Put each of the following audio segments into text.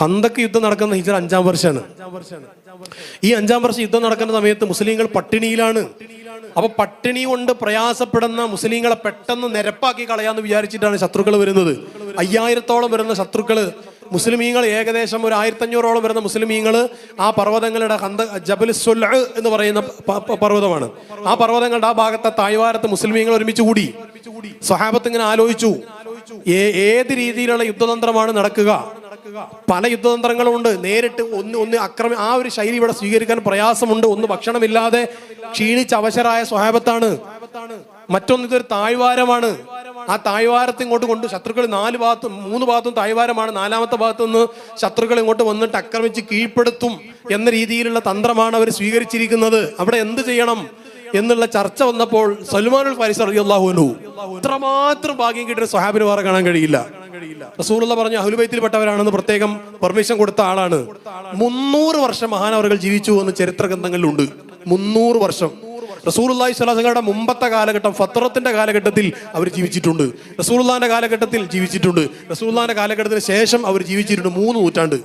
ഹന്തക്ക് യുദ്ധം നടക്കുന്ന ഹിജറ അഞ്ചാം വർഷമാണ് ഈ അഞ്ചാം വർഷം യുദ്ധം നടക്കുന്ന സമയത്ത് മുസ്ലിങ്ങൾ പട്ടിണിയിലാണ്. അപ്പൊ പട്ടിണി കൊണ്ട് പ്രയാസപ്പെടുന്ന മുസ്ലിങ്ങളെ പെട്ടെന്ന് നിരപ്പാക്കി കളയാന്ന് വിചാരിച്ചിട്ടാണ് ശത്രുക്കൾ വരുന്നത്. അയ്യായിരത്തോളം വരുന്ന ശത്രുക്കൾ മുസ്ലിമീങ്ങൾ ഏകദേശം ഒരു ആയിരത്തഞ്ഞൂറോളം വരുന്ന മുസ്ലിമീങ്ങൾ ആ പർവതങ്ങളുടെ ഹന്ത ജബൽ സുൽ എന്ന് പറയുന്ന പർവതമാണ്. ആ പർവതങ്ങളുടെ ആ ഭാഗത്തെ തായ്വാരത്ത് മുസ്ലിമീങ്ങൾ ഒരുമിച്ച് കൂടി. സഹാബത്ത് ഇങ്ങനെ ആലോചിച്ചു. ഏത് രീതിയിലുള്ള യുദ്ധതന്ത്രമാണ് നടക്കുക? പല യുദ്ധതന്ത്രങ്ങളും ഉണ്ട് നേരിട്ട് ഒന്ന് ഒന്ന് അക്രമ ആ ഒരു ശൈലി ഇവിടെ സ്വീകരിക്കാൻ പ്രയാസമുണ്ട്. ഒന്ന് ഭക്ഷണമില്ലാതെ ക്ഷീണിച്ച് അവശരായ സ്വഹാബത്താണ്. മറ്റൊന്ന് ഇതൊരു താഴ്വാരമാണ്. ആ താഴ്വാരത്തെ ഇങ്ങോട്ട് കൊണ്ട് ശത്രുക്കൾ നാല് ഭാഗത്തും മൂന്ന് ഭാഗത്തും താഴ്വാരമാണ്. നാലാമത്തെ ഭാഗത്തു നിന്ന് ശത്രുക്കൾ ഇങ്ങോട്ട് വന്നിട്ട് ആക്രമിച്ച് കീഴ്പ്പെടുത്തും എന്ന രീതിയിലുള്ള തന്ത്രമാണ് അവർ സ്വീകരിച്ചിരിക്കുന്നത്. അവിടെ എന്ത് ചെയ്യണം എന്നുള്ള ചർച്ച വന്നപ്പോൾ സൽമാനുൽ ഫാരിസ് അറിയാഹുനു ഇത്രമാത്രം ഭാഗ്യം കിട്ടിയ സ്വഹാബിന് വേറെ കാണാൻ കഴിയില്ല. റസൂലുള്ള പറഞ്ഞു അഹുലുബൈത്തിൽപ്പെട്ടവരാണെന്ന് പ്രത്യേകം പെർമിഷൻ കൊടുത്ത ആളാണ്. മുന്നൂറ് വർഷം മഹാനവറുകൾ ജീവിച്ചു എന്ന് ചരിത്ര ഗ്രന്ഥങ്ങളിലുണ്ട് മുന്നൂറ് വർഷം. റസൂലുള്ളാഹി സ്വലാസങ്ങളുടെ മുമ്പത്തെ കാലഘട്ടം ഫത്രത്തിന്റെ കാലഘട്ടത്തിൽ അവർ ജീവിച്ചിട്ടുണ്ട്. റസൂലുള്ളാന്റെ കാലഘട്ടത്തിൽ ജീവിച്ചിട്ടുണ്ട്. റസൂലുള്ളാന്റെ കാലഘട്ടത്തിന് ശേഷം അവർ ജീവിച്ചിട്ടുണ്ട് മൂന്ന് നൂറ്റാണ്ട്.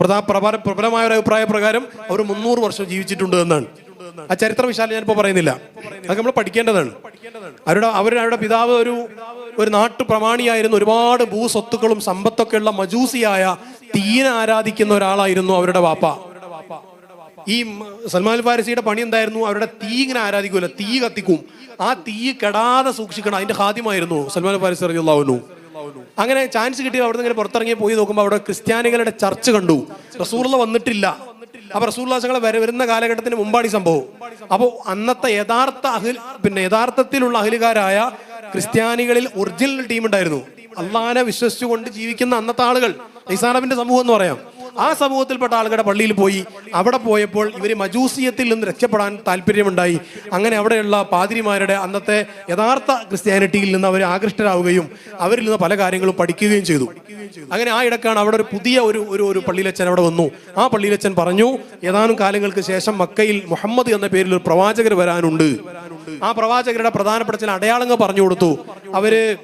പ്രധാ പ്രഭാ- പ്രബലമായ ഒരു അഭിപ്രായ പ്രകാരം അവർ മുന്നൂറ് വർഷം ജീവിച്ചിട്ടുണ്ട് എന്നാണ്. ആ ചരിത്ര വിശാലം ഞാനിപ്പോ പറയുന്നില്ല. അത് നമ്മൾ പഠിക്കേണ്ടതാണ്. അവരുടെ അവരുടെ അവരുടെ പിതാവ് ഒരു ഒരു നാട്ടു പ്രമാണിയായിരുന്നു. ഒരുപാട് ഭൂസ്വത്തുക്കളും സമ്പത്തൊക്കെ ഉള്ള മജൂസിയായ തീന ആരാധിക്കുന്ന ഒരാളായിരുന്നു അവരുടെ വാപ്പ. ഈ സൽമാൻ ഫാരിസിയുടെ പണി എന്തായിരുന്നു? അവരുടെ തീ ഇങ്ങനെ ആരാധിക്കൂല. തീ കത്തിക്കും. ആ തീ കെടാതെ സൂക്ഷിക്കണം. അതിന്റെ ഹാദ്യമായിരുന്നു സൽമാൻ ഫാരിസ് അറിയുള്ളവനു അങ്ങനെ ചാൻസ് കിട്ടി അവിടെ നിന്ന് ഇങ്ങനെ പുറത്തിറങ്ങി പോയി നോക്കുമ്പോൾ അവിടെ ക്രിസ്ത്യാനികളുടെ ചർച്ച് കണ്ടു. റസൂള്ള വന്നിട്ടില്ല. അപ്പൊ റസൂല്ലാസങ്ങളെ വരെ വരുന്ന കാലഘട്ടത്തിന് മുമ്പാണ് ഈ സംഭവം. അപ്പോൾ അന്നത്തെ യഥാർത്ഥ അഹിൽ പിന്നെ യഥാർത്ഥത്തിലുള്ള അഹിലുകാരായ ക്രിസ്ത്യാനികളിൽ ഒറിജിനൽ ടീം ഉണ്ടായിരുന്നു. അള്ളഹാനെ വിശ്വസിച്ചുകൊണ്ട് ജീവിക്കുന്ന അന്നത്തെ ആളുകൾ നിസാനബിന്റെ സമൂഹം എന്ന് പറയാം. ആ സമൂഹത്തിൽപ്പെട്ട ആളുകളുടെ പള്ളിയിൽ പോയി. അവിടെ പോയപ്പോൾ ഇവർ മജൂസിയത്തിൽ നിന്ന് രക്ഷപ്പെടാൻ താല്പര്യമുണ്ടായി. അങ്ങനെ അവിടെയുള്ള പാതിരിമാരുടെ അന്നത്തെ യഥാർത്ഥ ക്രിസ്ത്യാനിറ്റിയിൽ നിന്ന് അവർ ആകൃഷ്ടരാവുകയും അവരിൽ നിന്ന് പല കാര്യങ്ങളും പഠിക്കുകയും ചെയ്തു. അങ്ങനെ ആ ഇടക്കാണ് അവിടെ ഒരു പുതിയ ഒരു ഒരു ഒരു പള്ളിയിലച്ചൻ അവിടെ വന്നു. ആ പള്ളിയിലച്ചൻ പറഞ്ഞു ഏതാനും കാലങ്ങൾക്ക് ശേഷം മക്കയിൽ മുഹമ്മദ് എന്ന പേരിൽ ഒരു പ്രവാചകർ വരാനുണ്ട്. ആ പ്രവാചകരുടെ പ്രധാനപ്പെട്ട ചില അടയാളങ്ങൾ പറഞ്ഞു കൊടുത്തു. അവർ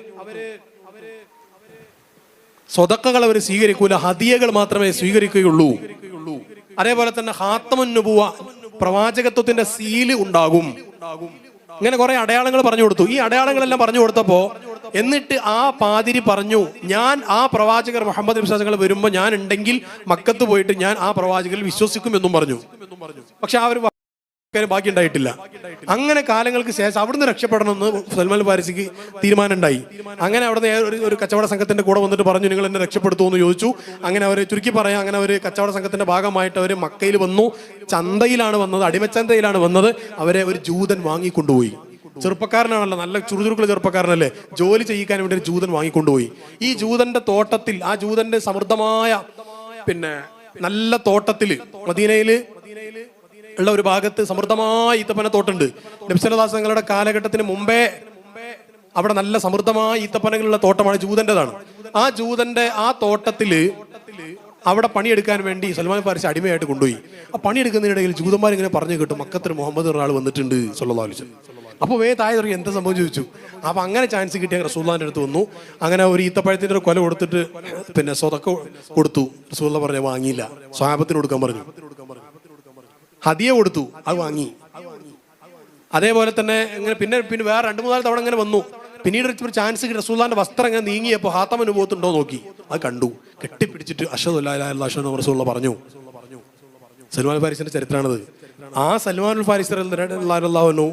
സ്വതക്കകൾ അവർ സ്വീകരിക്കൂല ഹദിയകൾ മാത്രമേ സ്വീകരിക്കുകയുള്ളൂ. അതേപോലെ തന്നെ ഹാത്തമുൻ നുബുവ പ്രവാചകത്വത്തിന്റെ സീൽ ഉണ്ടാകും. ഇങ്ങനെ കുറെ അടയാളങ്ങൾ പറഞ്ഞു കൊടുത്തു. ഈ അടയാളങ്ങളെല്ലാം പറഞ്ഞു കൊടുത്തപ്പോ എന്നിട്ട് ആ പാതിരി പറഞ്ഞു ഞാൻ ആ പ്രവാചകർ മുഹമ്മദ് വിശ്വാസങ്ങൾ വരുമ്പോൾ ഞാൻ ഉണ്ടെങ്കിൽ മക്കത്ത് പോയിട്ട് ഞാൻ ആ പ്രവാചകരിൽ വിശ്വസിക്കും എന്നും പറഞ്ഞു. പക്ഷെ ആ ഒരു കാര്യം ബാക്കി ഉണ്ടായിട്ടില്ല അങ്ങനെ കാലങ്ങൾക്ക് ശേഷം അവിടുന്ന് രക്ഷപ്പെടണമെന്ന് സൽമാൻ പാരിസിക്ക് തീരുമാനം ഉണ്ടായി അങ്ങനെ അവിടുന്ന് ഒരു കച്ചവട സംഘത്തിന്റെ കൂടെ വന്നിട്ട് പറഞ്ഞു നിങ്ങൾ എന്നെ രക്ഷപ്പെടുത്തു എന്ന് ചോദിച്ചു. അങ്ങനെ അവർ ചുരുക്കി പറയാം അങ്ങനെ അവർ കച്ചവട സംഘത്തിന്റെ ഭാഗമായിട്ട് അവർ മക്കയിൽ വന്നു. ചന്തയിലാണ് വന്നത് അടിമച്ചന്തയിലാണ് വന്നത്. അവരെ ഒരു ജൂതൻ വാങ്ങിക്കൊണ്ടുപോയി. ചെറുപ്പക്കാരനാണല്ലോ നല്ല ചുറുചുറുക്കുള്ള ചെറുപ്പക്കാരനല്ലേ? ജോലി ചെയ്യിക്കാൻ വേണ്ടി ഒരു ജൂതൻ വാങ്ങിക്കൊണ്ടുപോയി. ഈ ജൂതന്റെ തോട്ടത്തിൽ ആ ജൂതന്റെ സമൃദ്ധമായ പിന്നെ നല്ല തോട്ടത്തിൽ മദീനയിൽ ഉള്ള ഒരു ഭാഗത്ത് സമൃദ്ധമായ ഈത്തപ്പന തോട്ടുണ്ട്. നബ്സലദാസ് തങ്ങളുടെ കാലഘട്ടത്തിന് മുമ്പേ അവിടെ നല്ല സമൃദ്ധമായ ഈത്തപ്പനകളുള്ള തോട്ടമാണ് ജൂതന്റേതാണ് ആ ജൂതന്റെ ആ തോട്ടത്തിൽ അവിടെ പണിയെടുക്കാൻ വേണ്ടി സൽമാൻ ഫാരിസ് അടിമയായിട്ട് കൊണ്ടുപോയി. ആ പണിയെടുക്കുന്നതിനിടയിൽ ജൂതന്മാർ ഇങ്ങനെ പറഞ്ഞു കേട്ടു മക്കത്തിൽ മുഹമ്മദ് ഒരാൾ വന്നിട്ടുണ്ട് അലൈഹി വസല്ലം. അപ്പോൾ വേ താഴെ എന്താ സംഭവം? ചോദിച്ചു. അപ്പൊ അങ്ങനെ ചാൻസ് കിട്ടിയ റസൂല്ലാന്റെ അടുത്ത് വന്നു. അങ്ങനെ ഒരു ഈത്തപ്പഴത്തിന്റെ ഒരു കൊല കൊടുത്തിട്ട് പിന്നെ സ്വതക്ക കൊടുത്തു. റസൂല്ല പറഞ്ഞ വാങ്ങിയില്ല. സ്വാപത്തിന് കൊടുക്കാൻ പറഞ്ഞു. ഹദിയ കൊടുത്തു അത് വാങ്ങി. അതേപോലെ തന്നെ ഇങ്ങനെ പിന്നെ പിന്നെ വേറെ രണ്ട് മൂന്നാൽ തവണ ഇങ്ങനെ വന്നു. പിന്നീട് ഒരു ചാൻസ് കിട്ടി. റസൂല്ലാന്റെ വസ്ത്രം ഇങ്ങനെ നീങ്ങിയപ്പോൾ ഹാത്തം അനുഭവത്തുണ്ടോ നോക്കി. അത് കണ്ടു. കെട്ടിപ്പിടിച്ചിട്ട് അഷദ് അല്ലാ റസൂള്ള പറഞ്ഞു. സൽമാൻ ഫാരിസിന്റെ ചരിത്രമാണത് ആ സൽമാൻ ഫാരിസ് അള്ളാഹുനു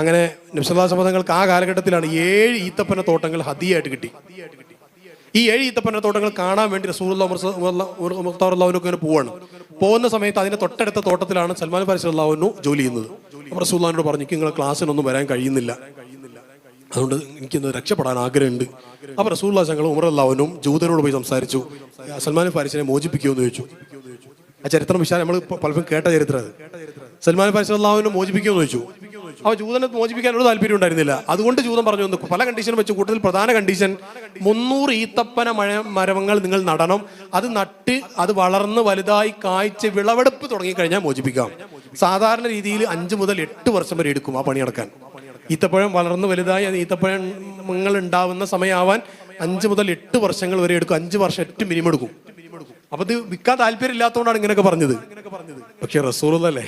അങ്ങനെ നിമിഷദാസ പദങ്ങൾക്ക് ആ കാലഘട്ടത്തിലാണ് ഏഴ് ഈത്തപ്പന തോട്ടങ്ങൾ ഹദിയായിട്ട് കിട്ടി. ഈ ഏഴ് ഈത്തപ്പന തോട്ടങ്ങൾ കാണാൻ വേണ്ടി ഇങ്ങനെ പോവാണ്. പോകുന്ന സമയത്ത് അതിന്റെ തൊട്ടടുത്ത തോട്ടത്തിലാണ് സൽമാൻ ഫാരിസ് അള്ളാഹുനു ജോലി ചെയ്യുന്നത്. അപ്പോൾ റസൂല്ലാനോട് പറഞ്ഞു നിങ്ങളെ ക്ലാസ്സിനൊന്നും വരാൻ കഴിയുന്നില്ല. അതുകൊണ്ട് എനിക്കൊന്ന് രക്ഷപ്പെടാൻ ആഗ്രഹമുണ്ട്. അപ്പോൾ റസൂല്ലാ ഞങ്ങൾ അള്ളാഹുനും ജൂതനോട് പോയി സംസാരിച്ചു. സൽമാൻ ഫാരിസിനെ മോചിപ്പിക്കുമെന്ന് ചോദിച്ചു. ആ ചരിത്രം വിശാലം നമ്മൾ പലപ്പോഴും കേട്ട ചരിത്രം അത്. സൽമാൻ ഫാരിസ് അള്ളാഹുവിനെ മോചിപ്പിക്കുമെന്ന് ചോദിച്ചു. അപ്പോൾ ജൂതനെ മോചിപ്പിക്കാനൊരു താല്പര്യം ഉണ്ടായിരുന്നില്ല. അതുകൊണ്ട് ജൂതൻ പറഞ്ഞു വന്നു പല കണ്ടീഷൻ വെച്ച് കൂട്ടത്തിൽ പ്രധാന കണ്ടീഷൻ മുന്നൂറ് ഈത്തപ്പന മഴ മരങ്ങൾ നിങ്ങൾ നടണം. അത് നട്ട് അത് വളർന്ന് വലുതായി കായ്ച്ച് വിളവെടുപ്പ് തുടങ്ങിക്കഴിഞ്ഞാൽ മോചിപ്പിക്കാം. സാധാരണ രീതിയിൽ അഞ്ച് മുതൽ എട്ട് വർഷം വരെ എടുക്കും ആ പണി നടക്കാൻ. ഈത്തപ്പഴം വളർന്ന് വലുതായി ഈത്തപ്പഴങ്ങൾ ഉണ്ടാവുന്ന സമയമാവാൻ അഞ്ച് മുതൽ എട്ട് വർഷങ്ങൾ വരെ എടുക്കും. അഞ്ച് വർഷം എട്ട് മിനിമം എടുക്കും. അപ്പൊ ഇത് വിൽക്കാൻ താല്പര്യം ഇല്ലാത്തതുകൊണ്ടാണ് ഇങ്ങനെയൊക്കെ പറഞ്ഞത്. പക്ഷെ റസൂറല്ലേ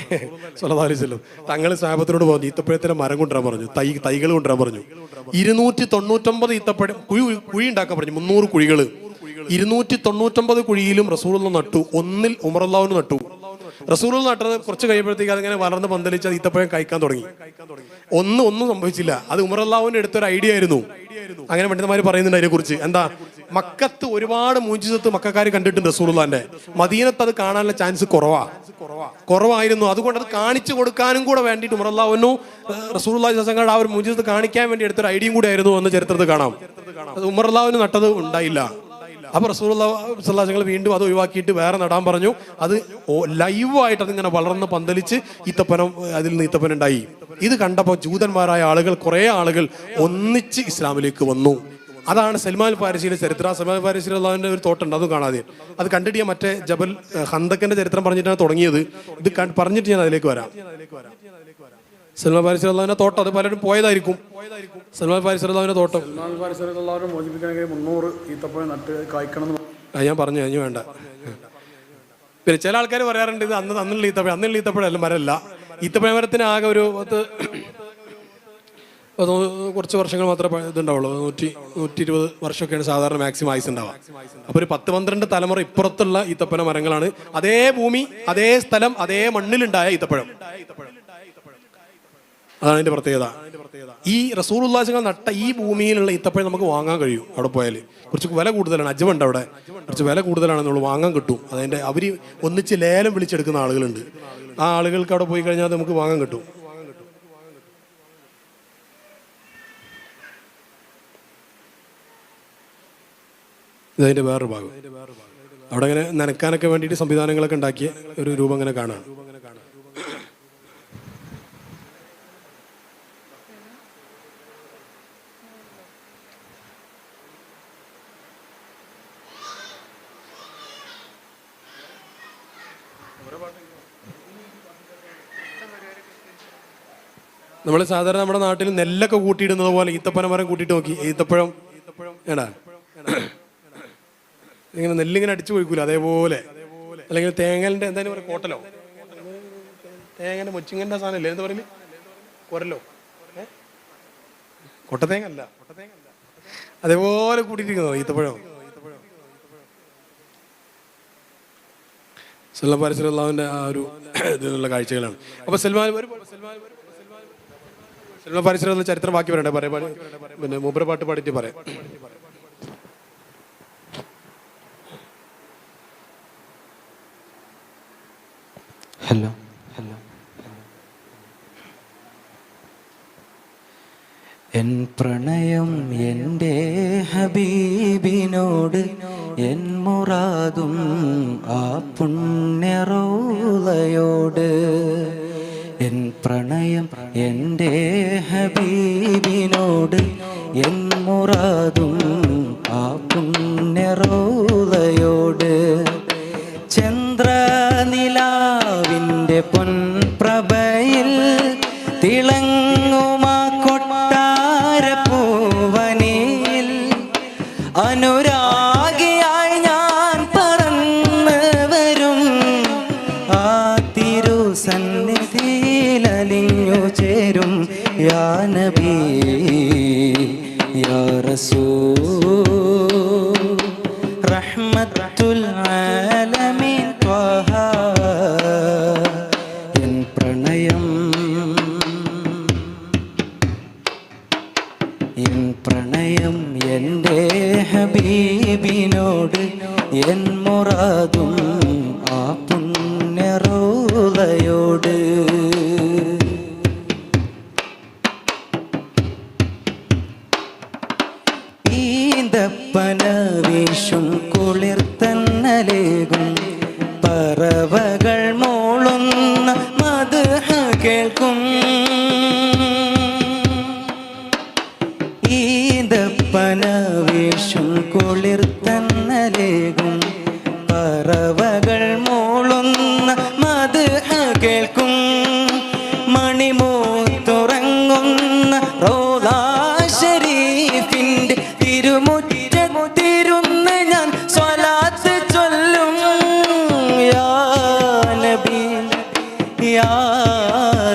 സ്വലതാലിച്ചല്ലോ തങ്ങൾ സാഹബത്തിനോട് പറഞ്ഞു ഈത്തപ്പഴത്തിന്റെ മരം കൊണ്ടുവരാൻ പറഞ്ഞു തൈ തൈകൾ കൊണ്ടുവരാൻ പറഞ്ഞു. ഇരുന്നൂറ്റി തൊണ്ണൂറ്റൊമ്പത് ഈത്തപ്പഴം കുഴി കുഴി ഉണ്ടാക്കാൻ പറഞ്ഞു മുന്നൂറ് കുഴികൾ ഇരുന്നൂറ്റി തൊണ്ണൂറ്റൊമ്പത് കുഴിയിലും റസൂലുള്ള നട്ടു ഒന്നിൽ ഉമറല്ലാവിന് നട്ടു. റസൂൾ നട്ടത് കുറച്ച് കഴിയുമ്പോഴത്തേക്ക് അതിങ്ങനെ വളർന്ന് പന്തലിച്ച് അത് ഈത്തപ്പഴം കഴിക്കാൻ തുടങ്ങി. ഒന്നും ഒന്നും സംഭവിച്ചില്ല. അത് ഉമറല്ലാവിന്റെ അടുത്തൊരു ഐഡിയ ആയിരുന്നു. അങ്ങനെ പണ്ഡിതന്മാർ പറയുന്നുണ്ട് അതിനെ കുറിച്ച് എന്താ? മക്കത്ത് ഒരുപാട് മൂഞ്ചിസത്ത് മക്കാർ കണ്ടിട്ടുണ്ട് റസൂലുള്ളാന്റെ. മദീനത്ത് അത് കാണാനുള്ള ചാൻസ് കുറവാ. കുറവായിരുന്നു. അതുകൊണ്ട് അത് കാണിച്ചു കൊടുക്കാനും കൂടെ വേണ്ടിയിട്ട് ഉമറല്ലാവുന്നു റസൂലുള്ളാഹി സസങ്ങളുടെ ആ ഒരു മൂഞ്ചിസത്ത് കാണിക്കാൻ വേണ്ടി എടുത്തൊരു ഐഡിയയും കൂടെ ആയിരുന്നു എന്ന് ചരിത്രത്തിൽ കാണാം. അത് ഉമറല്ലാവിന് നട്ടത് ഉണ്ടായില്ല. അപ്പൊ റസൂലുള്ളാഹി വീണ്ടും അത് ഒഴിവാക്കിയിട്ട് വേറെ നടാൻ പറഞ്ഞു. അത് ലൈവായിട്ട് അതിങ്ങനെ വളർന്ന് പന്തലിച്ച് ഈത്തപ്പനം അതിൽ നിന്ന് ഈത്തപ്പനം ഉണ്ടായി. ഇത് കണ്ടപ്പോൾ ജൂതന്മാരായ ആളുകൾ കുറെ ആളുകൾ ഒന്നിച്ച് ഇസ്ലാമിലേക്ക് വന്നു. അതാണ് സൽമാൻ ഫാരിസിയുടെ ചരിത്രം. സൽമാൻ ഫാരിസി അള്ളാഹുവിന്റെ ഒരു തോട്ടുണ്ട് അതും കാണാതെ. അത് കണ്ടിട്ട് ഞാൻ മറ്റേ ജബൽ ഹന്തക്കന്റെ ചരിത്രം പറഞ്ഞിട്ടാണ് തുടങ്ങിയത്. ഇത് പറഞ്ഞിട്ട് ഞാൻ അതിലേക്ക് വരാം. സൽമാൻ ഫാരിസി തോട്ടം അത് പലരും പോയതായിരിക്കും. സൽമാൻ ഫാരിസി തോട്ടം. സൽമാൻ ഫാരിസ് മോചിപ്പിക്കണമെങ്കിൽ മുന്നൂറ് ഈത്തപ്പഴം നട്ട് കായ്ക്കണം ഞാൻ പറഞ്ഞു കഴിഞ്ഞു വേണ്ട. പിന്നെ ചില ആൾക്കാർ പറയാറുണ്ട് ഇത് അന്ന് അന്നുള്ള ഈത്തപ്പഴം അന്നുള്ള ഈത്തപ്പഴമല്ല മരല്ല ഈത്തപ്പഴ മരത്തിന് ആകെ ഒരു പത്ത് അത് കുറച്ച് വർഷങ്ങൾ മാത്രമേ ഇതുണ്ടാവുള്ളൂ. നൂറ്റി നൂറ്റി ഇരുപത് വർഷമൊക്കെയാണ് സാധാരണ മാക്സിമം ആയുസ് ഉണ്ടാവുക. അപ്പൊ ഒരു പത്ത് പന്ത്രണ്ട് തലമുറ ഇപ്പുറത്തുള്ള ഈത്തപ്പഴ മരങ്ങളാണ്. അതേ ഭൂമി അതേ സ്ഥലം അതേ മണ്ണിലുണ്ടായ ഈത്തപ്പഴം. അതാണ് അതിന്റെ പ്രത്യേകത. ഈ റസൂറുല്ലാസങ്ങൾ നട്ട ഈ ഭൂമിയിലുള്ള ഈത്തപ്പഴം നമുക്ക് വാങ്ങാൻ കഴിയും അവിടെ പോയാൽ കുറച്ച് വില കൂടുതലാണ് അജമുണ്ട് അവിടെ. കുറച്ച് വില കൂടുതലാണ് വാങ്ങാൻ കിട്ടും. അതിന്റെ അവർ ഒന്നിച്ച് ലേലം വിളിച്ചെടുക്കുന്ന ആളുകളുണ്ട്. ആ ആളുകൾക്ക് അവിടെ പോയി കഴിഞ്ഞാൽ നമുക്ക് വാങ്ങാൻ കിട്ടും. ഇതതിന്റെ വേറൊരു ഭാഗം. അവിടെ അങ്ങനെ നനക്കാനൊക്കെ വേണ്ടിയിട്ട് സംവിധാനങ്ങളൊക്കെ ഉണ്ടാക്കിയ ഒരു രൂപം അങ്ങനെ കാണാം. നമ്മൾ സാധാരണ നമ്മുടെ നാട്ടിൽ നെല്ലൊക്കെ കൂട്ടിയിടുന്നത് പോലെ ഈത്തപ്പന മരം കൂട്ടിയിട്ട് നോക്കി. ഈത്തപ്പഴം ഏടാ? ഇങ്ങനെ നെല്ലിങ്ങനെ അടിച്ചു കൊഴിക്കൂല അതേപോലെ. അല്ലെങ്കിൽ തേങ്ങലിന്റെ എന്തായാലും പറയുക കോട്ടലോ? മൊച്ചിങ്ങന്റെ സാധനം ഇല്ലേ? എന്താ പറയൽ? കൊരലോ? കൊട്ടത്തേങ്ങ അല്ല അതേപോലെ കൂട്ടിയിരിക്കുന്നോ ഈത്തപ്പഴം. സൽമാൻ പരിസരമുള്ളവന്റെ ആ ഒരു ഇതിലുള്ള കാഴ്ചകളാണ്. അപ്പൊ സൽമാൻ സൽമാൻ പരിസരമുള്ള ചരിത്രം ബാക്കി പറയണ്ടേ? പറയാം. പിന്നെ മൂപ്പര പാട്ട് പാടിയിട്ട് പറയാം. ഹലോ. ഹലോ എൻ പ്രണയം എന്റെ ഹബീബിനോട് എൻ മുറാദും ആ പുണ്യറോളയോട് എൻ പ്രണയം എന്റെ ഹബീബിനോട് എൻ മുറാദും ആ പുണ്യറോളയോട്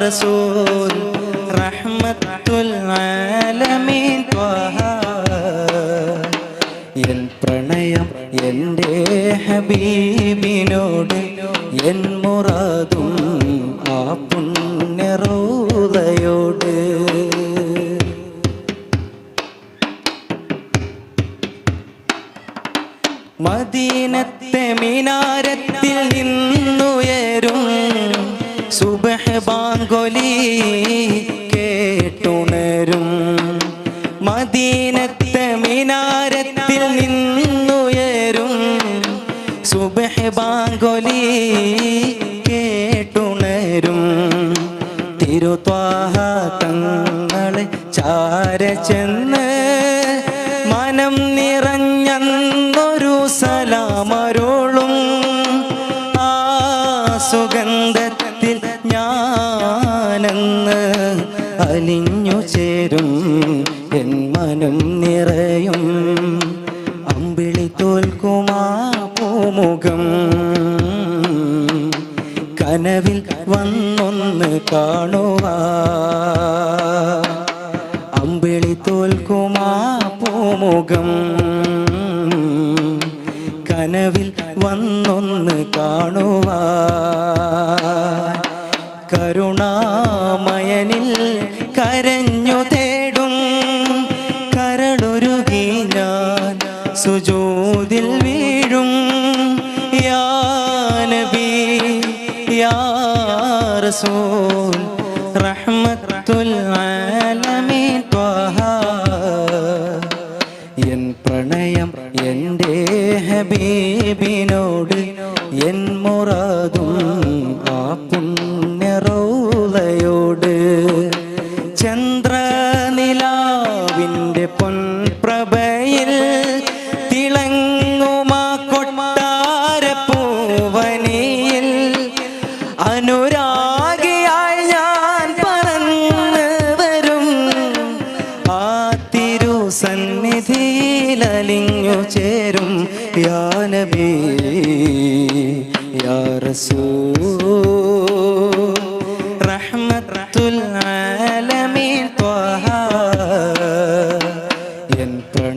റസൂൽ റഹ്മത്തുൽ ആലമീൻ എൻ പ്രണയം എന്റെ ഹബീബിനോട് എൻ മുറാദും ആ പുണ്യറോദയോട് മദീനത്തെ മിനാരത്തിൽ നിന്നുയരും ബാങ്കൊലി കേട്ടുണരും. മദീനത്തെ മിനാരത്തിൽ നിന്നുയരും. സുബഹ് കേട്ടുണരും. തിരുത്വാഹ തങ്ങളെ ചാര ചെന്ന് മനം നിറഞ്ഞൊരു സലാമരുളും നിറയും അമ്പിളി തോൽക്കുമാ പൂമുഖം. കനവിൽ വന്നൊന്ന് കാണുക അമ്പിളി തോൽക്കുമാ പൂമുഖം. കനവിൽ വന്നൊന്ന് കാണുക കരുണാമയനിൽ കരഞ്ഞു യാ റസൂൽ റഹ്മത്തുൽ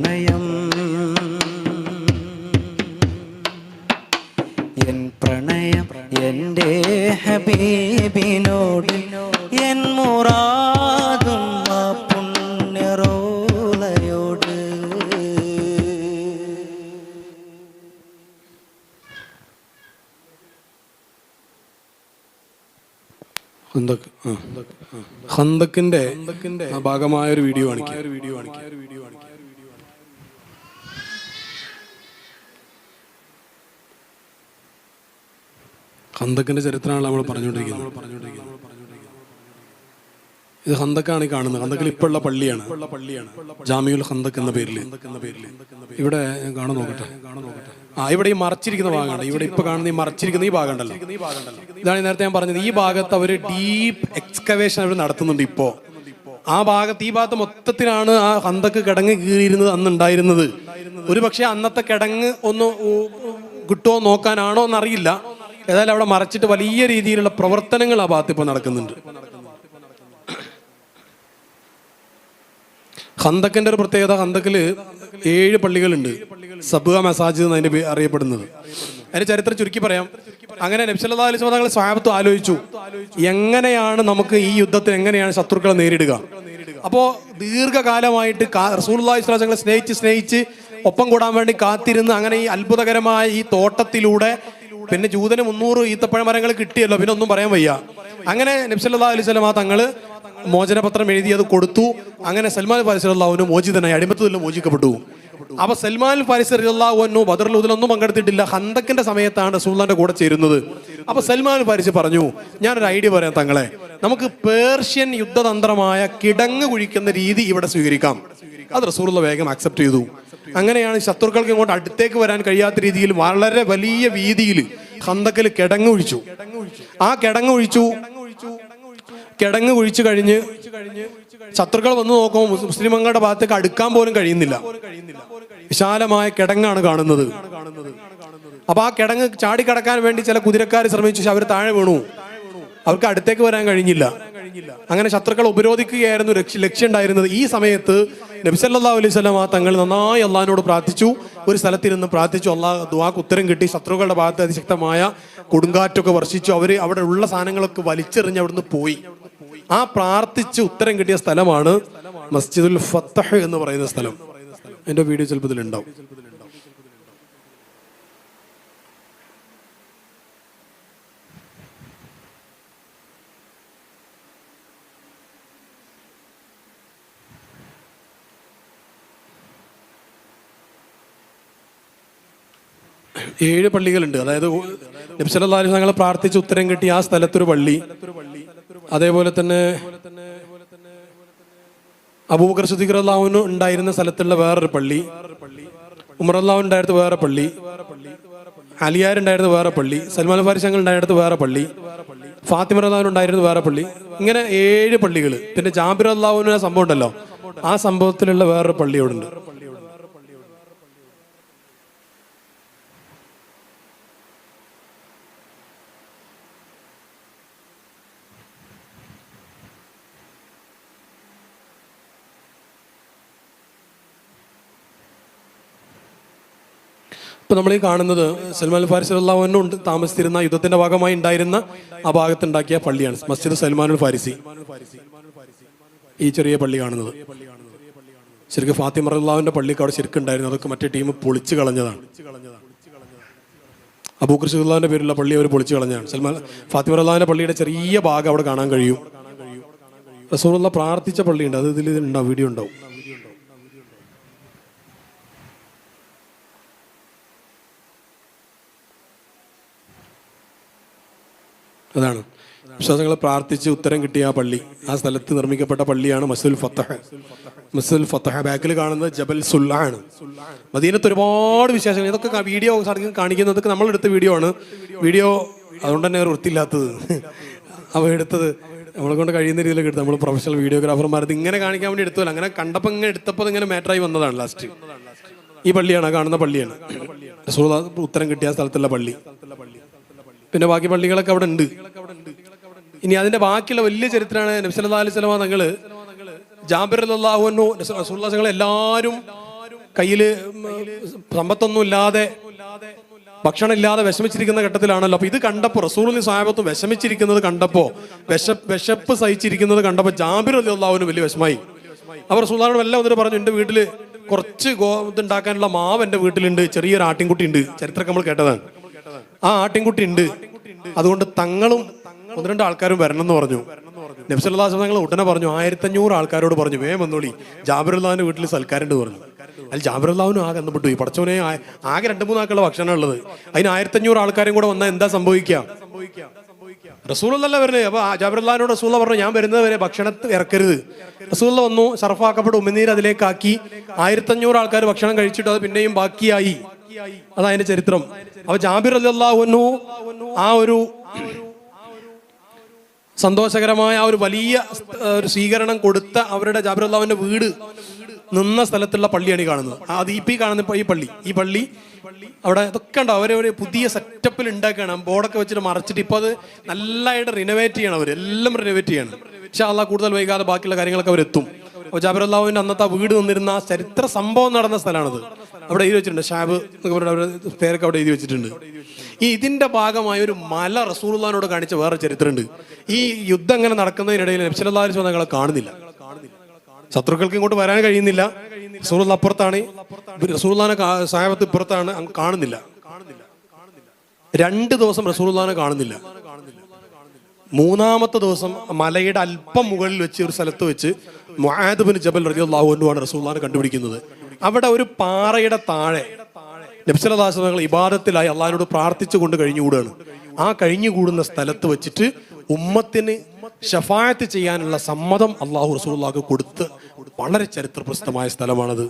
പ്രണയം. എൻ പ്രണയം എന്റെ ഹബീബിനോട് എൻ മുറാദും പുണ്യറോളയോട്. ഹന്തക്കിന്റെ ഭാഗമായ ഒരു വീഡിയോ ആണ് വീഡിയോ കാണിക്കാം ഒരു വീഡിയോ കാണിക്കാം ഹന്തക്കിന്റെ ചരിത്രമാണ് നമ്മൾ പറഞ്ഞുകൊണ്ടിരിക്കുന്നത്. ഇത് ഹന്തക്കാണ് ഈ കാണുന്നത്. ഹന്തക്കിൽ ഇപ്പോഴുള്ള പള്ളിയാണ്. ജാമിയുൽ ഹന്തക്ക് എന്ന പേരിൽ. ഇവിടെ കാണാൻ നോക്കട്ടെ. ആ ഇവിടെ ഈ മറച്ചിരിക്കുന്ന ഭാഗമാണ്. ഇവിടെ ഇപ്പൊ കാണുന്ന ഈ മറച്ചിരിക്കുന്ന ഈ ഭാഗം ഉണ്ടല്ലോ ഇതാണ് നേരത്തെ ഞാൻ പറഞ്ഞത്. ഈ ഭാഗത്ത് അവർ ഡീപ്പ് എക്സ്കവേഷൻ അവർ നടത്തുന്നുണ്ട് ഇപ്പോ. ആ ഭാഗത്ത് ഈ ഭാഗത്ത് മൊത്തത്തിലാണ് ആ ഹന്തക്ക് കിടങ്ങ് കീറിയിരുന്നത് അന്ന് ഉണ്ടായിരുന്നത് ഒരു പക്ഷേ അന്നത്തെ കിടങ്ങ് ഒന്ന് കിട്ടുമോ നോക്കാനാണോ എന്നറിയില്ല. ഏതായാലും അവിടെ മറച്ചിട്ട് വലിയ രീതിയിലുള്ള പ്രവർത്തനങ്ങൾ ആ ഭാഗത്ത് നടക്കുന്നുണ്ട്. ഹന്തക്കിന്റെ ഒരു പ്രത്യേകത ഹന്തക്കിൽ ഏഴ് പള്ളികളുണ്ട്. സബുഹ മസാജിദ് എന്ന് അതിന്റെ അറിയപ്പെടുന്നത്. അതിന്റെ ചരിത്രം ചുരുക്കി പറയാം. അങ്ങനെ നബ്സല്ലാ അലൈഹി തങ്ങൾ സ്വാബത്ത് ആലോചിച്ചു. എങ്ങനെയാണ് നമുക്ക് ഈ യുദ്ധത്തിൽ എങ്ങനെയാണ് ശത്രുക്കളെ നേരിടുക? അപ്പോൾ ദീർഘകാലമായിട്ട് റസൂള്ളി സ്വലാസങ്ങളെ സ്നേഹിച്ച് സ്നേഹിച്ച് ഒപ്പം കൂടാൻ വേണ്ടി കാത്തിരുന്ന് അങ്ങനെ ഈ അത്ഭുതകരമായ ഈ തോട്ടത്തിലൂടെ പിന്നെ ജൂതന് മുന്നൂറ് ഈത്തപ്പഴ മരങ്ങൾ കിട്ടിയല്ലോ പിന്നെ ഒന്നും പറയാൻ വയ്യ. അങ്ങനെ നബ്സല്ലാ അലൈഹി സ്വലം ആ തങ്ങൾ മോചനപത്രം എഴുതി അത് കൊടുത്തു. അങ്ങനെ സൽമാൻ ഫാരിസ് അള്ളാഹുവിന് മോചിതനായി അടിമത്തത്തിൽ മോചിക്കപ്പെട്ടു. അപ്പൊ സൽമാൻ ഫാരിസ് ബദർ ഇതിലൊന്നും പങ്കെടുത്തിട്ടില്ല. ഹന്തക്കിന്റെ സമയത്താണ് സുൽത്താന്റെ കൂടെ ചേരുന്നത്. അപ്പൊ സൽമാൻ ഫാരിസ് പറഞ്ഞു ഞാനൊരു ഐഡിയ പറയാം തങ്ങളെ. നമുക്ക് പേർഷ്യൻ യുദ്ധതന്ത്രമായ കിടങ്ങ് കുഴിക്കുന്ന രീതി ഇവിടെ സ്വീകരിക്കാം. അത് റസൂറുള്ള വേഗം അക്സെപ്റ്റ് ചെയ്തു. അങ്ങനെയാണ് ശത്രുക്കൾക്ക് ഇങ്ങോട്ട് അടുത്തേക്ക് വരാൻ കഴിയാത്ത രീതിയിൽ വളരെ വലിയ വീതിയിൽ ഹന്തക്കൽ കിടങ്ങ് ഒഴിച്ചു ആ കിടങ്ങ് ഒഴിച്ചു കിടങ്ങ് കുഴിച്ചു കഴിഞ്ഞ് ശത്രുക്കൾ വന്നു നോക്കുമ്പോൾ മുസ് മുസ്ലിമങ്ങളുടെ ഭാഗത്തേക്ക് അടുക്കാൻ പോലും കഴിയുന്നില്ല. വിശാലമായ കിടങ്ങാണ് കാണുന്നത്. അപ്പൊ ആ കിടങ്ങ് ചാടിക്കടക്കാൻ വേണ്ടി ചില കുതിരക്കാർ ശ്രമിച്ചു പക്ഷെ അവർ താഴെ വീണു. അവർക്ക് അടുത്തേക്ക് വരാൻ കഴിഞ്ഞില്ല. അങ്ങനെ ശത്രുക്കൾ ഉപരോധിക്കുകയായിരുന്നു ലക്ഷ്യം ഉണ്ടായിരുന്നത് ഈ സമയത്ത് നബിസല്ലാ അലൈഹി സ്വലാം ആ തങ്ങൾ നന്നായി അള്ളഹാനോട് പ്രാർത്ഥിച്ചു. ഒരു സ്ഥലത്തിരുന്ന് പ്രാർത്ഥിച്ചു. അള്ളാഹ് ദുവാക്ക് ഉത്തരം കിട്ടി. ശത്രുക്കളുടെ ഭാഗത്ത് അതിശക്തമായ കൊടുങ്കാറ്റൊക്കെ വർഷിച്ചു. അവർ അവിടെ ഉള്ള സാധനങ്ങളൊക്കെ വലിച്ചെറിഞ്ഞ് അവിടുന്ന് പോയി. ആ പ്രാർത്ഥിച്ച് ഉത്തരം കിട്ടിയ സ്ഥലമാണ് മസ്ജിദുൽ ഫത്തഹ് എന്ന് പറയുന്ന സ്ഥലം. എന്റെ വീഡിയോ ചിലപ്പോൾ ഇതിലുണ്ടാവും ഏഴ് പള്ളികളുണ്ട്. അതായത് നബ്സല്ലാ തങ്ങൾ പ്രാർത്ഥിച്ച് ഉത്തരം കിട്ടി ആ സ്ഥലത്തൊരു പള്ളി. അതേപോലെ തന്നെ അബൂബക്കർ സുദീഖർ അള്ളാഹുവിന് ഉണ്ടായിരുന്ന സ്ഥലത്തുള്ള വേറൊരു പള്ളി. ഉമർ അള്ളാഹു ഉണ്ടായിരുന്ന വേറെ പള്ളി. അലിയാർ ഉണ്ടായിരുന്ന വേറെ പള്ളി. സൽമാൻ ഫാരിസ് ഞങ്ങൾ ഉണ്ടായിരുന്നത് വേറെ പള്ളി. ഫാത്തിമർ അള്ളാഹുൻ ഉണ്ടായിരുന്നത് വേറെ പള്ളി. ഇങ്ങനെ ഏഴ് പള്ളികൾ പിന്നെ ജാബിർ അള്ളാഹുവിന് സംഭവം ഉണ്ടല്ലോ. ആ സംഭവത്തിലുള്ള വേറൊരു പള്ളി അവിടെ ഉണ്ട് ഇപ്പൊ നമ്മൾ ഈ കാണുന്നത് സൽമാൻ ഫാരിസ് അള്ളാഹുനുണ്ട് താമസിച്ചിരുന്ന യുദ്ധത്തിന്റെ ഭാഗമായി ഉണ്ടായിരുന്ന ആ ഭാഗത്തുണ്ടാക്കിയ പള്ളിയാണ്. മസ്ജിദ് സൽമാനുൽ ഫാരിസി. ഈ ചെറിയ പള്ളി കാണുന്നത്. ശരിക്കും ഫാത്തിമ അള്ളാഹുവിന്റെ പള്ളിക്ക് അവിടെ ശരിക്കും ഉണ്ടായിരുന്നു. അതൊക്കെ മറ്റേ ടീം പൊളിച്ചു കളഞ്ഞതാണ്. അബൂഖർ ഷുല്ലാന്റെ പേരുള്ള പള്ളി അവർ പൊളിച്ചു കളഞ്ഞതാണ്. സൽമാൻ ഫാത്തിമ അള്ളാഹുവിന്റെ പള്ളിയുടെ ചെറിയ ഭാഗം അവിടെ കാണാൻ കഴിയും. റസൂലുള്ള പ്രാർത്ഥിച്ച പള്ളിയുണ്ട്. അത് ഇതിൽ ഉണ്ടാവും വീഡിയോ ഉണ്ടാവും. അതാണ്. വിശ്വാസങ്ങൾ പ്രാർത്ഥിച്ച് ഉത്തരം കിട്ടിയ ആ പള്ളി ആ സ്ഥലത്ത് നിർമ്മിക്കപ്പെട്ട പള്ളിയാണ് മസുൽ ഫത്തഹ്. മസുൽ ഫത്തഹ ബാക്കിൽ കാണുന്നത് ജബൽ സുല്ലാണ് മദീനത്ത് ഒരുപാട് വിശേഷങ്ങൾ. ഇതൊക്കെ വീഡിയോ കാണിക്കുന്നതൊക്കെ നമ്മൾ എടുത്ത വീഡിയോ ആണ്. വീഡിയോ അതുകൊണ്ട് തന്നെ വൃത്തിയില്ലാത്തത്. അവ എടുത്തത് നമ്മളെ കൊണ്ട് കഴിയുന്ന രീതിയിലൊക്കെ എടുത്തത്. നമ്മൾ പ്രൊഫഷണൽ വീഡിയോഗ്രാഫർമാർ ഇത് ഇങ്ങനെ കാണിക്കാൻ വേണ്ടി എടുത്തല്ലോ അങ്ങനെ കണ്ടപ്പോൾ ഇങ്ങനെ എടുത്തപ്പോൾ ഇങ്ങനെ മാറ്ററായി വന്നതാണ് ലാസ്റ്റ് ഈ പള്ളിയാണ് കാണുന്ന പള്ളിയാണ്. ഉത്തരം കിട്ടിയ സ്ഥലത്തുള്ള പള്ളി. പിന്നെ ബാക്കി പള്ളികളൊക്കെ അവിടെ ഉണ്ട്. ഇനി അതിന്റെ ബാക്കിയുള്ള വലിയ ചരിത്രമാണ് നബ്സല്ലാ അലൈഹി സ്വലമ തങ്ങൾ ജാബിർ അള്ളാഹുനു റസൂൽ എല്ലാവരും കയ്യിൽ സമ്പത്തൊന്നും ഇല്ലാതെ ഭക്ഷണം ഇല്ലാതെ വിഷമിച്ചിരിക്കുന്ന ഘട്ടത്തിലാണല്ലോ. അപ്പൊ ഇത് കണ്ടപ്പോൾ റസൂറിന് സാഹബത്തും വിഷമിച്ചിരിക്കുന്നത് കണ്ടപ്പോ വിശ വിശപ്പ് സഹിച്ചിരിക്കുന്നത് കണ്ടപ്പോൾ ജാബിർ അള്ളാഹുവിന് വലിയ വിഷമായി. അവർ റസൂലിനോട് എല്ലാം വന്നിട്ട് പറഞ്ഞു എന്റെ വീട്ടിൽ കുറച്ച് ഗോ ഇതുണ്ടാക്കാനുള്ള മാവ് എന്റെ വീട്ടിലുണ്ട്. ചെറിയൊരു ആട്ടിൻകുട്ടി ഉണ്ട് ചരിത്രമൊക്കെ നമ്മൾ കേട്ടതാണ്. ആ ആട്ടിൻകുട്ടി ഉണ്ട്. അതുകൊണ്ട് തങ്ങളും ഒന്ന് രണ്ട് ആൾക്കാരും വരണം എന്ന് പറഞ്ഞു നബ്സല്ലാസ് തങ്ങൾ ഉടനെ പറഞ്ഞു ആയിരത്തഞ്ഞൂറ് ആൾക്കാരോട് പറഞ്ഞു വേഗം വന്നോളി ജാബിറുല്ലാവിന്റെ വീട്ടിൽ സൽക്കാരുണ്ട് പറഞ്ഞു. അതിൽ ജാബിറുല്ലാവിനും ആകെ അന്നപ്പെട്ടു ഈ പടച്ചവനെ ആകെ രണ്ട് മൂന്നാക്കുള്ള ഭക്ഷണം ഉള്ളത്. അതിന് ആയിരത്തഞ്ഞൂറ് ആൾക്കാരും കൂടെ വന്നാൽ എന്താ സംഭവിക്കുക? റസൂലല്ല വരുന്നത് അപ്പൊ ജാബിറുല്ലാനോട് റസൂല പറഞ്ഞു ഞാൻ വരുന്നത് വരെ ഭക്ഷണത്തിൽ ഇറക്കരുത്. റസൂല വന്നു സർഫാക്കപ്പെട്ട് ഉമിനീർ അതിലേക്കാക്കി. ആയിരത്തഞ്ഞൂറ് ആൾക്കാർ ഭക്ഷണം കഴിച്ചിട്ട് അത് പിന്നെയും ബാക്കിയായി. അതതിന്റെ ചരിത്രം. അപ്പൊ ജാബിർ അല്ലാഹുന്നു ആ ഒരു സന്തോഷകരമായ ആ ഒരു വലിയ ഒരു സ്വീകരണം കൊടുത്ത അവരുടെ ജാബിർ അള്ളാഹുവിന്റെ വീട് നിന്ന സ്ഥലത്തുള്ള പള്ളിയാണ് ഈ കാണുന്നത്. അത് ഈ കാണുന്ന ഈ പള്ളി. ഈ പള്ളി അവിടെ ഇതൊക്കെ ഉണ്ടാവും അവരെ പുതിയ സെറ്റപ്പിൽ ഉണ്ടാക്കുകയാണ്. ബോർഡൊക്കെ വെച്ചിട്ട് മറച്ചിട്ട് ഇപ്പൊ അത് നല്ലതായിട്ട് റിനോവേറ്റ് ചെയ്യണം അവർ എല്ലാം റിനോവേറ്റ് ചെയ്യണം. പക്ഷെ അള്ളാഹ് കൂടുതൽ വൈകാതെ ബാക്കിയുള്ള കാര്യങ്ങളൊക്കെ അവരെത്തും. അള്ളാഹുവിന്റെ അന്നത്തെ ആ വീട് നിന്നിരുന്ന ആ ചരിത്ര സംഭവം നടന്ന സ്ഥലമാണത്. അവിടെ എഴുതി വെച്ചിട്ടുണ്ട് ഷാബ് എന്നൊക്കെ പറഞ്ഞ അവരുടെ പേരൊക്കെ അവിടെ എഴുതി വെച്ചിട്ടുണ്ട്. ഈ ഇതിന്റെ ഭാഗമായ ഒരു മല റസൂലുള്ളാഹിനോട് കാണിച്ച വേറെ ചരിത്രമുണ്ട്. ഈ യുദ്ധം ഇങ്ങനെ നടക്കുന്നതിനിടയിൽ നബ്സലി ഞങ്ങളെ കാണുന്നില്ല. ശത്രുക്കൾക്ക് ഇങ്ങോട്ട് വരാൻ കഴിയുന്നില്ല. റസൂലുള്ള അപ്പുറത്താണ്. റസൂലുള്ളാനെ സാഹബത്ത് ഇപ്പുറത്താണ് കാണുന്നില്ല. രണ്ട് ദിവസം റസൂലുള്ളാനെ കാണുന്നില്ല. മൂന്നാമത്തെ ദിവസം മലയുടെ അല്പം മുകളിൽ വെച്ച് ഒരു സ്ഥലത്ത് വെച്ച് മുആദ് ജബൽ റളിയല്ലാഹു അൻഹു ആണ് റസൂലുള്ളാനെ കണ്ടുപിടിക്കുന്നത്. അവിടെ ഒരു പാറയുടെ താഴെ നബ്സലദാസങ്ങൾ ഇബാദത്തിലായി അള്ളാഹിനോട് പ്രാർത്ഥിച്ചു കൊണ്ട് കഴിഞ്ഞുകൂടുകയാണ് ആ കഴിഞ്ഞുകൂടുന്ന സ്ഥലത്ത് വെച്ചിട്ട് ഉമ്മത്തിന് ഷഫായത്ത് ചെയ്യാനുള്ള സമ്മതം അള്ളാഹു റസൂള്ളാക്ക് കൊടുത്ത് വളരെ ചരിത്രപ്രസിദ്ധമായ സ്ഥലമാണത്.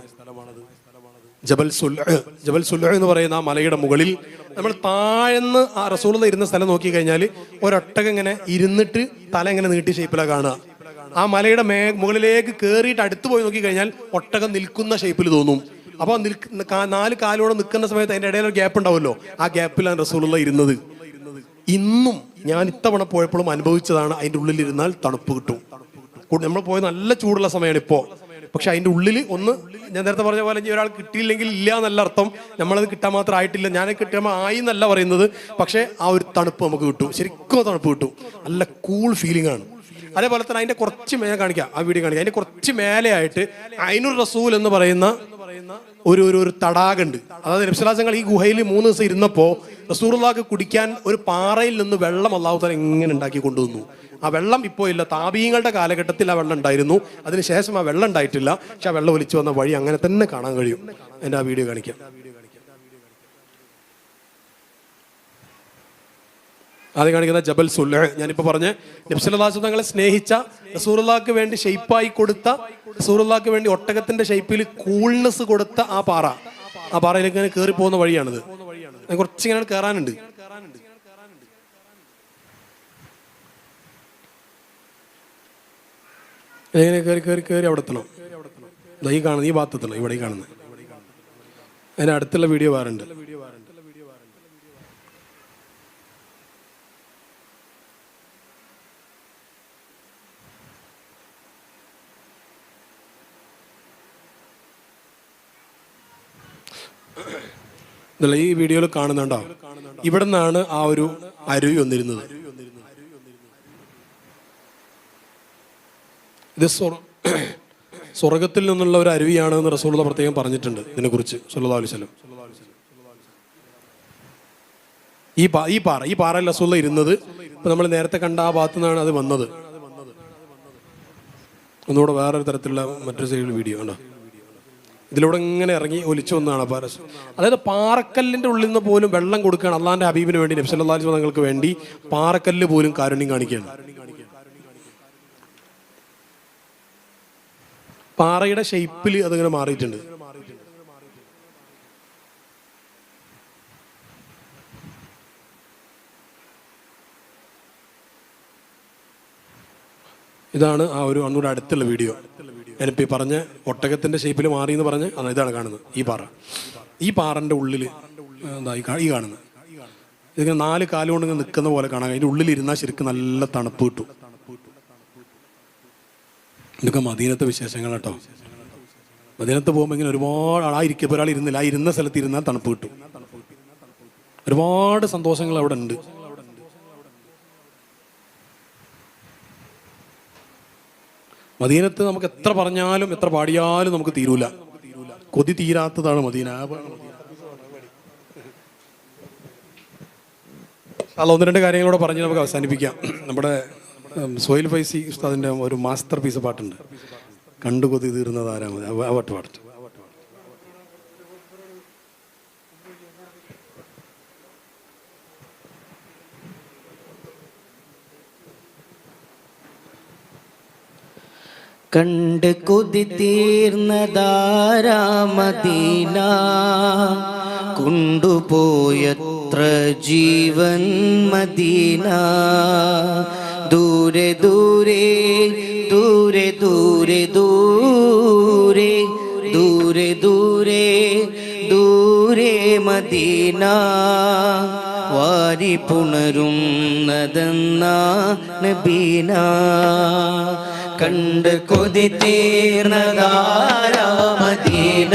ജബൽ സുൽഹ് ജബൽ സുൽഹ് എന്ന് പറയുന്ന ആ മലയുടെ മുകളിൽ നമ്മൾ താഴ്ന്ന് ആ റസൂള ഇരുന്ന സ്ഥലം നോക്കി കഴിഞ്ഞാൽ ഒരൊട്ടകം ഇങ്ങനെ ഇരുന്നിട്ട് തല ഇങ്ങനെ നീട്ടി ഷേപ്പിലാണ് കാണുക. ആ മലയുടെ മേ മുകളിലേക്ക് കയറിയിട്ട് അടുത്ത് പോയി നോക്കി കഴിഞ്ഞാൽ ഒട്ടകം നിൽക്കുന്ന ഷേപ്പിൽ തോന്നും. അപ്പോൾ നാല് കാലോടെ നിൽക്കുന്ന സമയത്ത് അതിന്റെ ഇടയിൽ ഒരു ഗ്യാപ്പ് ഉണ്ടാവുമല്ലോ? ആ ഗ്യാപ്പിലാണ് റസൂലുള്ള ഇരുന്നത്. ഇന്നും ഞാൻ ഇത്തവണ പോയപ്പോഴും അനുഭവിച്ചതാണ് അതിന്റെ ഉള്ളിൽ ഇരുന്നാൽ തണുപ്പ് കിട്ടും. നമ്മൾ പോയത് നല്ല ചൂടുള്ള സമയമാണ് ഇപ്പോ. പക്ഷെ അതിന്റെ ഉള്ളിൽ ഒന്ന് ഞാൻ നേരത്തെ പറഞ്ഞ പോലെ ഒരാൾ കിട്ടിയില്ലെങ്കിൽ ഇല്ല എന്നല്ല അർത്ഥം. നമ്മളത് കിട്ടാൻ മാത്രം ആയിട്ടില്ല. ഞാൻ കിട്ടുമ്പോൾ ആയി എന്നല്ല പറയുന്നത്. പക്ഷേ ആ ഒരു തണുപ്പ് നമുക്ക് കിട്ടും. ശരിക്കും തണുപ്പ് കിട്ടും. നല്ല കൂൾ ഫീലിംഗ് ആണ്. അതേപോലെ തന്നെ അതിന്റെ കുറച്ച് മേലെ കാണിക്കാം. ആ വീഡിയോ കാണിക്കാം. അതിന്റെ കുറച്ച് മേലെയായിട്ട് അയിനുർ റസൂൽ എന്ന് പറയുന്ന ഒരു ഒരു ഒരു തടാകമുണ്ട്. അതായത് നബ്സലാസങ്ങൾ ഈ ഗുഹയിൽ മൂന്ന് ദിവസം ഇരുന്നപ്പോൾ റസൂറുള്ളാക്ക് കുടിക്കാൻ ഒരു പാറയിൽ നിന്ന് വെള്ളം അള്ളാഹു ഇങ്ങനെ ഉണ്ടാക്കി കൊണ്ടുവന്നു. ആ വെള്ളം ഇപ്പോ ഇല്ല. താപീയങ്ങളുടെ കാലഘട്ടത്തിൽ ആ വെള്ളം ഉണ്ടായിരുന്നു. അതിനുശേഷം ആ വെള്ളം ഉണ്ടായിട്ടില്ല. പക്ഷെ ആ വെള്ളം ഒലിച്ചു വന്ന വഴി അങ്ങനെ തന്നെ കാണാൻ കഴിയും. എന്റെ ആ വീഡിയോ കാണിക്കാം. ആദ്യം കാണിക്കുന്ന ജബൽ സുല്ല ഞാനിപ്പോൾ പറഞ്ഞ നബ്സുല്ലാസ് തങ്ങളെ സ്നേഹിച്ച റസൂറുള്ളാക്ക് വേണ്ടി ഷെയ്പ്പായി കൊടുത്ത റസൂറുള്ളാക്ക് വേണ്ടി ഒട്ടകത്തിന്റെ ഷെയ്പ്പിൽ കൂൾനെസ് കൊടുത്ത ആ പാറ. ആ പാറയിലേക്ക് ഇങ്ങനെ കയറി പോകുന്ന വഴിയാണിത് അത് കുറച്ചിങ്ങനെ കയറാനുണ്ട് എങ്ങനെ കയറി കയറി കയറി അവിടെ എത്തണം? ഈ കാണുന്നത് ഈ ഭാഗത്ത് എത്തണം ഇവിടെ കാണുന്നത് അതിന് അടുത്തുള്ള വീഡിയോ വേറുണ്ട് ഇതല്ല ഈ വീഡിയോയിൽ കാണുന്നുണ്ടോ? ഇവിടെ നിന്നാണ് ആ ഒരു അരുവി വന്നിരുന്നത്. ഇത് സ്വർ- സ്വർഗത്തിൽ നിന്നുള്ള ഒരു അരുവിയാണ് എന്ന് റസൂള്ള പ്രത്യേകം പറഞ്ഞിട്ടുണ്ട് ഇതിനെക്കുറിച്ച് കുറിച്ച് വസല്ലം. ഈ പാ ഈ പാറ ഈ പാറയിൽ റസൂള്ള ഇരുന്നത് നമ്മൾ നേരത്തെ കണ്ട ആ ഭാഗത്തു നിന്നാണ് അത് വന്നത്. ഒന്നുകൂടെ വേറൊരു തരത്തിലുള്ള മറ്റൊരു സൈഡിൽ വീഡിയോ ഉണ്ടോ ഇതിലൂടെ ഇങ്ങനെ ഇറങ്ങി ഒലിച്ചു വന്നതാണ് പാറ അതായത് പാറക്കല്ലിന്റെ ഉള്ളിൽ നിന്ന് പോലും വെള്ളം കൊടുക്കുകയാണ് അള്ളാന്റെ ഹബീബിന് വേണ്ടി നബ്സല്ലാഹു തങ്ങൾക്ക് വേണ്ടി പാറക്കല്ല് പോലും കാരുണ്യം കാണിക്കുകയാണ്. പാറയുടെ ഷെയ്പ്പിൽ അതിങ്ങനെ മാറിയിട്ടുണ്ട്. ഇതാണ് ആ ഒരു ഒന്നുകൂടെ അടുത്തുള്ള വീഡിയോ. ഞാനിപ്പോൾ പി പറഞ്ഞ് ഒട്ടകത്തിന്റെ ഷേപ്പിൽ മാറി എന്ന് പറഞ്ഞ് ഇതാണ് കാണുന്നത് ഈ പാറ. ഈ പാറന്റെ ഉള്ളിൽ എന്താ ഈ കാണുന്നത്. ഇതിങ്ങനെ നാല് കാലുകൊണ്ട് ഇങ്ങനെ നിൽക്കുന്ന പോലെ കാണാം. അതിന്റെ ഉള്ളിൽ ഇരുന്നാൽ ശരിക്കും നല്ല തണുപ്പ് കിട്ടും. ഇതൊക്കെ മദീനത്തെ വിശേഷങ്ങൾ കേട്ടോ മദീനത്ത് പോകുമ്പോൾ ഇങ്ങനെ ഒരുപാട് ആ ഇരിക്കുക ഒരാൾ ഇരുന്നില്ല. ആ ഇരുന്ന സ്ഥലത്ത് ഇരുന്നാൽ തണുപ്പ് കിട്ടും. ഒരുപാട് സന്തോഷങ്ങൾ അവിടെ ഉണ്ട്. മദീനത്ത് നമുക്ക് എത്ര പറഞ്ഞാലും എത്ര പാടിയാലും നമുക്ക് തീരൂല. കൊതി തീരാത്തതാണ് മദീന. അല്ല ഒന്ന് രണ്ട് കാര്യങ്ങളോട് പറഞ്ഞ് നമുക്ക് അവസാനിപ്പിക്കാം. നമ്മുടെ സോയിൽ ഫൈസി ഉസ്താദിന്റെ ഒരു മാസ്റ്റർ പീസ് പാട്ടുണ്ട്. കണ്ടു കൊതി തീർന്നത് ആരാ മതി ആ പാട്ട് പാടട്ടെ. കണ്ട് കൊതി തീർന്നതാരാമദീന കൊണ്ടുപോയത്ര ജീവൻ മദീന? ദൂരെ ദൂരെ ദൂരെ ദൂരെ ദൂരെ ദൂരെ ദൂരെ ദൂരെ മദീന. വാരി പുണരുന്നതെന്ന നബീന. കണ്ട് കൊതി തീർന്നതാരാമദീന.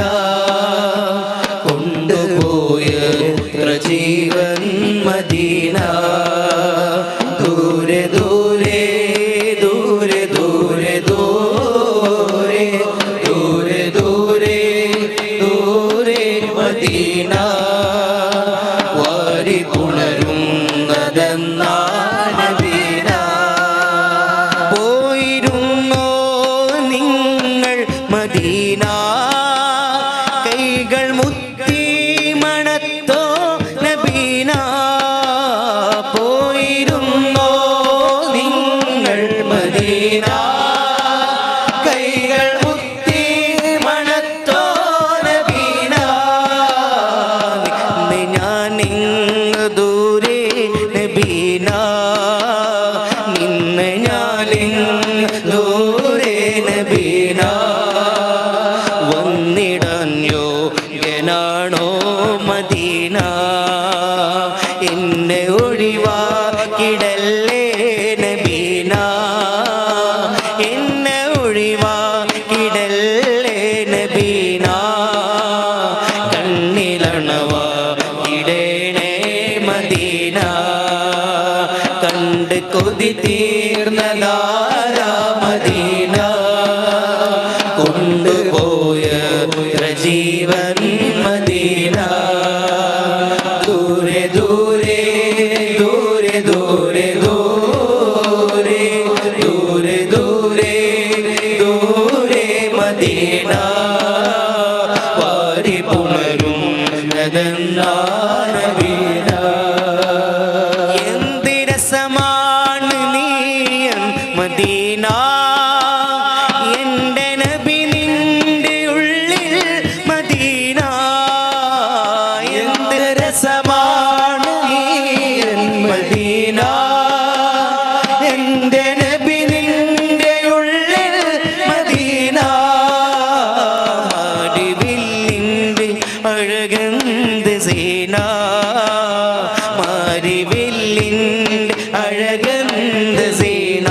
അഴകന്ത സീന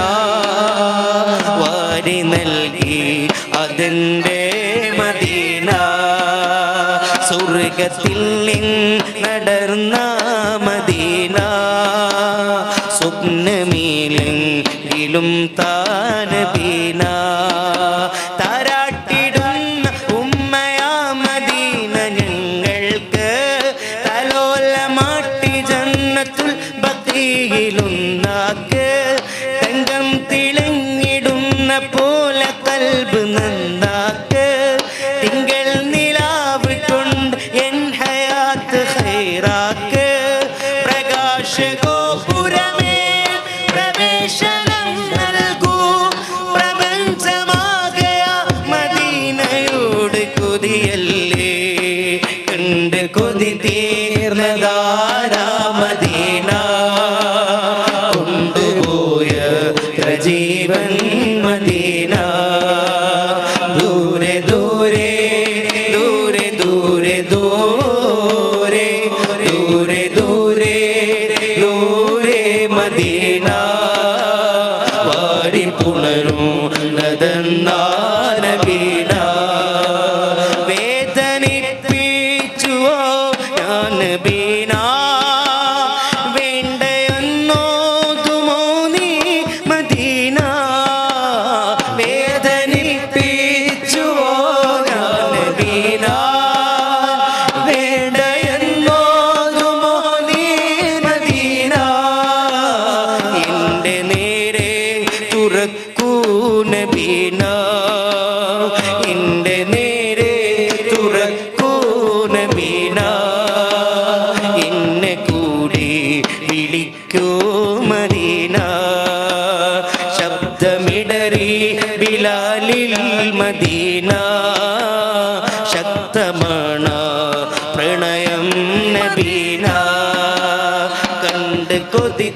വാരി നൽകി അതിന്റെ മദീന. സ്വർഗത്തിൽ നടർന്ന മദീന. സ്വപ്നമീലെങ്കിലും താ കൊതി തീർന്നതാരാമതീ നബീന. എന്റെ നേരെ തുറക്കൂ നബീന. എന്നെ കൂടി വിളിക്കൂ മദീന. ശബ്ദമിടറി ബിലാലിൽ മദീന. ശക്തമാണ് പ്രണയം നബീന. കണ്ട് കൊതി